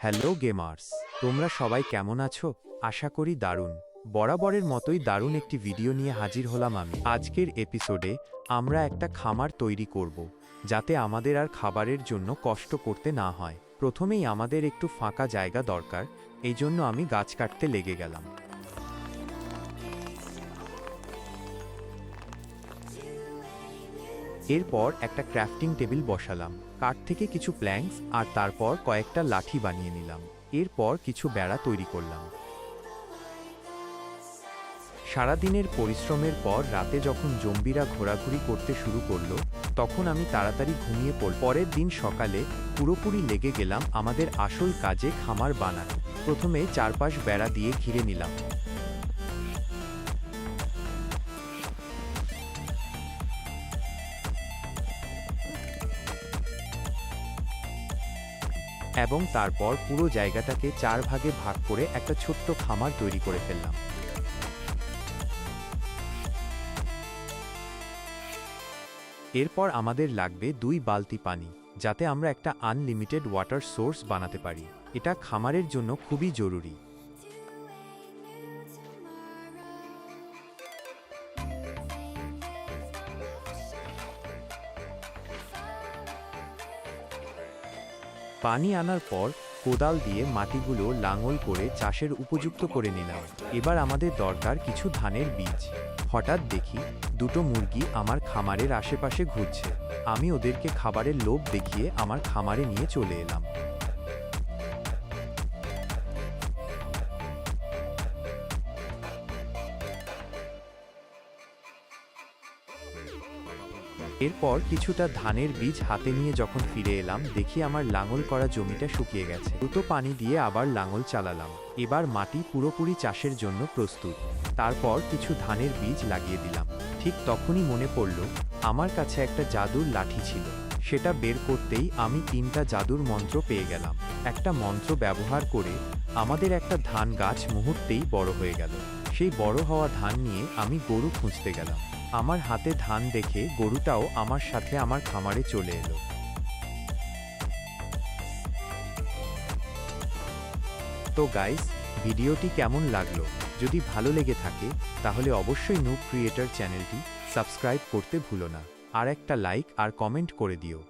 Hello gamers, তোমরা সবাই কেমন আছো? আশা করি দারুণ। বরাবরের মতোই দারুণ একটি ভিডিও নিয়ে হাজির হলাম আমি। আজকের এপিসোডে আমরা একটা খামার তৈরি করব, যাতে আমাদের আর খাবারের জন্য কষ্ট করতে না হয়। প্রথমেই আমাদের একটু ফাঁকা জায়গা দরকার এই জন্য আমি গাছ কাটতে লেগে গেলাম। এরপর একটা ক্রাফটিং টেবিল বসালাম, কাঠ থেকে কিছু প্ল্যাঙ্কস আর তারপর কয়েকটা লাঠি বানিয়ে নিলাম, এরপর কিছু বেড়া তৈরি করলাম। সারাদিনের পরিশ্রমের পর রাতে যখন জম্বিরা ঘোরাঘুরি করতে শুরু করল, তখন আমি তাড়াতাড়ি ঘুমিয়ে পড়, পরের দিন সকালে পুরোপুরি লেগে গেলাম আমাদের আসল কাজে খামার বানানো প্রথমে চারপাশ বেড়া দিয়ে ঘিরে নিলাম। এবং তারপর পুরো জায়গাটাকে চার ভাগে ভাগ করে একটা ছোট্ট খামার তৈরি করে ফেললাম। এরপর আমাদের লাগবে দুই বালতি পানি, যাতে আমরা একটা আনলিমিটেড ওয়াটার সোর্স বানাতে পারি। এটা খামারের জন্য খুবই জরুরি। পানি আনার পর কোদাল দিয়ে মাটিগুলো লাঙল করে চাষের উপযুক্ত করে নিলাম। এবার আমাদের দরকার কিছু ধানের বীজ। হঠাৎ দেখি দুটো মুরগি আমার খামারের আশেপাশে ঘুরছে। আমি ওদেরকে খাবারের লোভ দেখিয়ে আমার খামারে নিয়ে চলে এলাম। এরপর কিছুটা ধানের বীজ হাতে নিয়ে যখন ফিরে এলাম, দেখি আমার লাঙল করা জমিটা শুকিয়ে গেছে। দ্রুত পানি দিয়ে আবার লাঙল চালালাম। এবার মাটি পুরোপুরি চাষের জন্য প্রস্তুত। তারপর কিছু ধানের বীজ লাগিয়ে দিলাম। ঠিক তখনই মনে পড়ল, আমার কাছে একটা জাদুর লাঠি ছিল। সেটা বের করতেই আমি তিনটা জাদুর মন্ত্র পেয়ে গেলাম। একটা মন্ত্র ব্যবহার করে আমাদের একটা ধান গাছ মুহূর্তেই বড় হয়ে গেল। সেই বড় হওয়া ধান নিয়ে আমি গরু খুঁজতে গেলাম। আমার হাতে ধান দেখে গরুটাও আমার সাথে আমার খামারে চলে এলো। তো গাইস, ভিডিওটি কেমন লাগল? যদি ভালো লেগে থাকে, তাহলে অবশ্যই নুব ক্রিয়েটর চ্যানেলটি সাবস্ক্রাইব করতে ভুলো না। আর একটা লাইক আর কমেন্ট করে দিও।